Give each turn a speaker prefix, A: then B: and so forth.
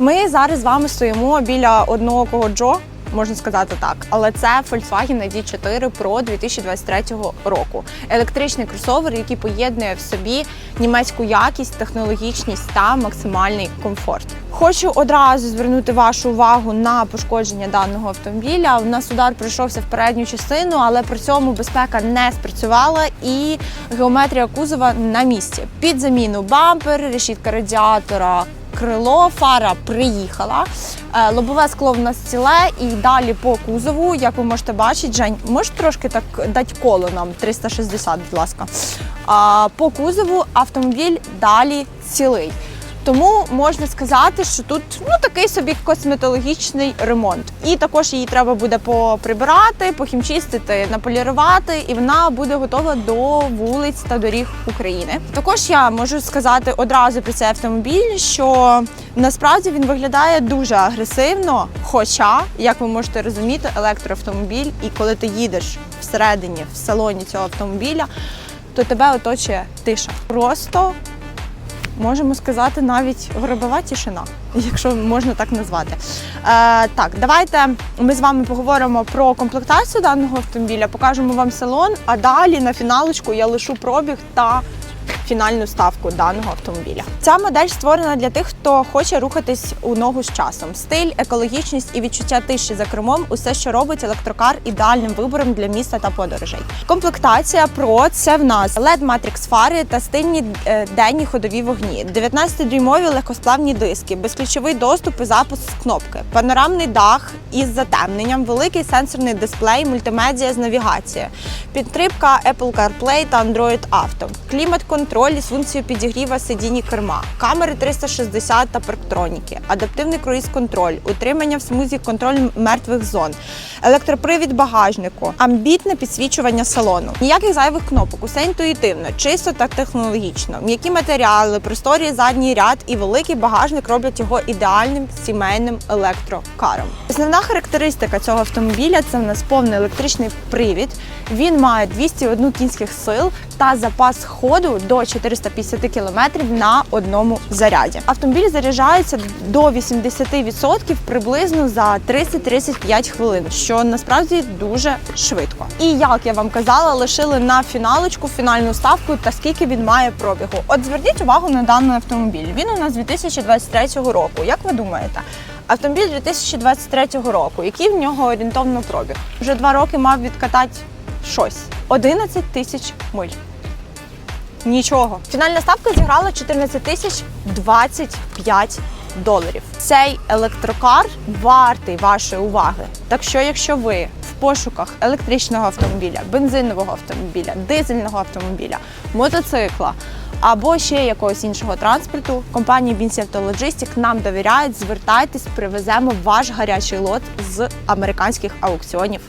A: Ми зараз з вами стоїмо біля одного Джо. Можна сказати так, але це Volkswagen ID4 Pro 2023 року. Електричний кросовер, який поєднує в собі німецьку якість, технологічність та максимальний комфорт. Хочу одразу звернути вашу увагу на пошкодження даного автомобіля. У нас удар прийшовся в передню частину, але при цьому безпека не спрацювала і геометрія кузова на місці. Під заміну бампер, решітка радіатора, крило, фара приїхала. Е, Лобове скло в нас ціле і далі по кузову, як ви можете бачити, Жень, можеш трошки так дати коло нам 360, будь ласка. По кузову автомобіль далі цілий. Тому можна сказати, що тут ну такий собі косметологічний ремонт. І також її треба буде поприбирати, похімчистити, наполірувати, і вона буде готова до вулиць та доріг України. Також я можу сказати одразу про цей автомобіль, що насправді він виглядає дуже агресивно. Хоча, як ви можете розуміти, електроавтомобіль, і коли ти їдеш всередині в салоні цього автомобіля, то тебе оточує тиша. Просто можемо сказати, навіть гробова тишина, якщо можна так назвати. Е, так, давайте ми з вами поговоримо про комплектацію даного автомобіля, покажемо вам салон, а далі на фіналочку я лишу пробіг та фінальну ставку даного автомобіля. Ця модель створена для тих, хто хоче рухатись у ногу з часом. Стиль, екологічність і відчуття тиші за кермом усе, що робить електрокар ідеальним вибором для міста та подорожей. Комплектація Pro – це в нас led Matrix фари та стильні е, денні ходові вогні, 19-дюймові легкосплавні диски, безключовий доступ і запуск з кнопки, панорамний дах із затемненням, великий сенсорний дисплей, мультимедіа з навігацією, підтримка Apple CarPlay та Android Auto, клімат-контроль із функцією підігріва сидінь і керма, камери 360 та парктроніки, адаптивний круїз-контроль, утримання в смузі контроль мертвих зон, електропривід багажнику, амбітне підсвічування салону. Ніяких зайвих кнопок, усе інтуїтивно, чисто та технологічно. М'які матеріали, просторі задній ряд і великий багажник роблять його ідеальним сімейним електрокаром. Основна характеристика цього автомобіля це в нас повний електричний привід. Він має 201 кінських сил та запас ходу до 450 км на одному заряді. Автомобіль заряджається до 80% приблизно за 30-35 хвилин, що насправді дуже швидко. І як я вам казала, лишили на фіналочку фінальну ставку та скільки він має пробігу. От зверніть увагу на даний автомобіль. Він у нас 2023 року. Як ви думаєте? Автомобіль 2023 року, який в нього орієнтовно пробіг? Вже два роки мав відкатати щось 11 тисяч миль. Нічого. Фінальна ставка зіграла 14 тисяч 25 доларів. Цей електрокар вартий вашої уваги. Так що, якщо ви в пошуках електричного автомобіля, бензинового автомобіля, дизельного автомобіля, мотоцикла або ще якогось іншого транспорту, компанія Auto Logistics нам довіряють. Звертайтесь, привеземо ваш гарячий лот з американських аукціонів.